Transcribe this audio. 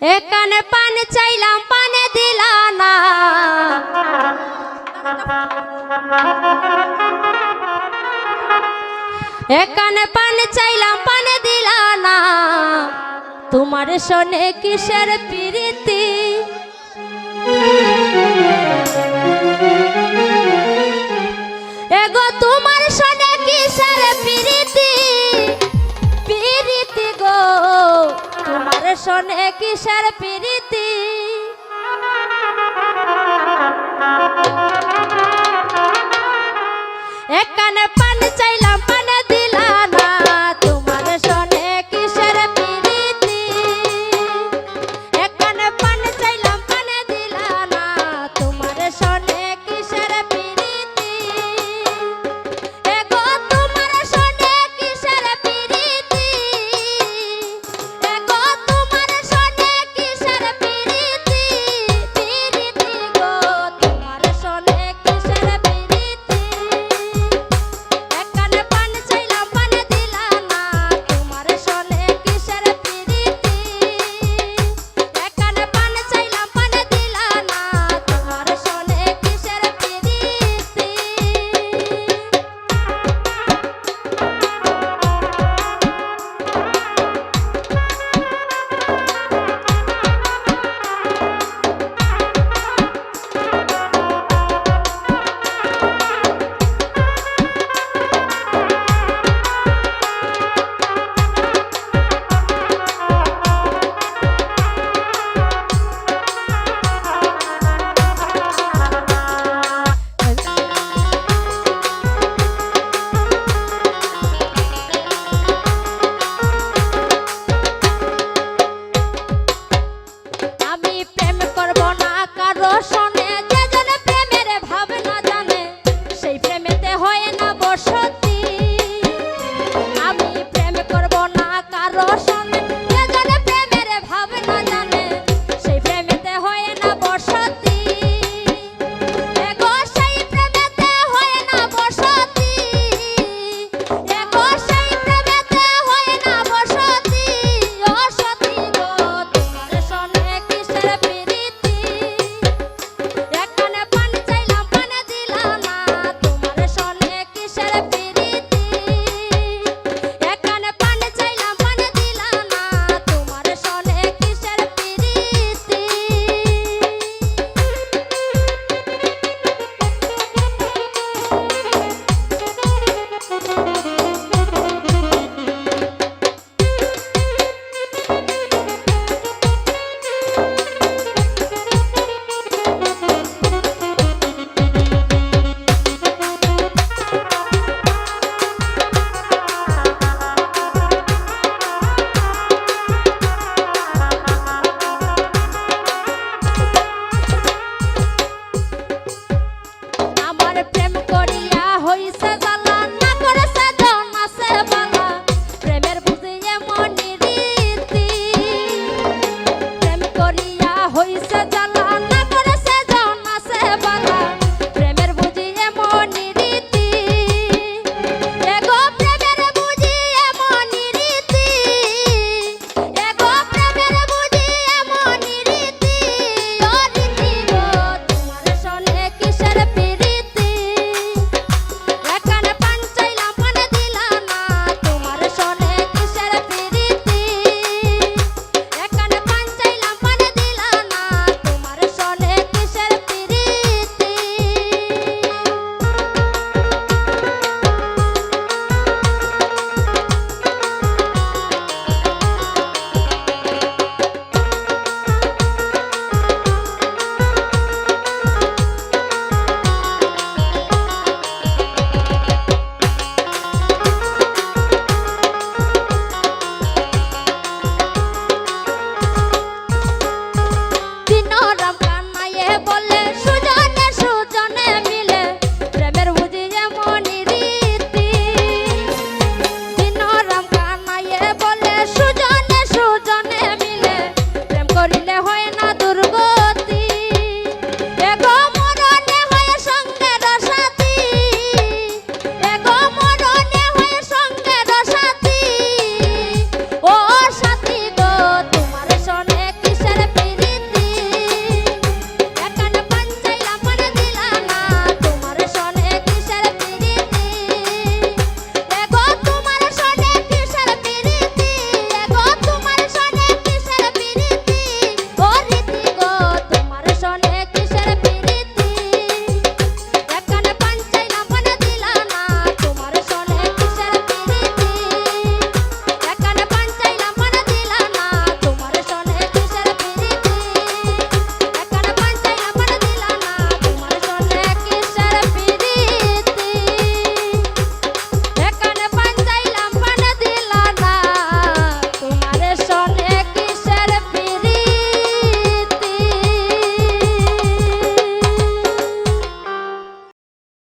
এখানে পানে চাইলাম, পানে দিল না। এখানে পানে চাইলাম, পানে দিল না। তোমার শোনে কিসের প্রীতি? এগো, তোমার শোনে কিসের প্রীতি? প্রীতি গো। তোমার সোনে কিসের প্রীতি? rocha.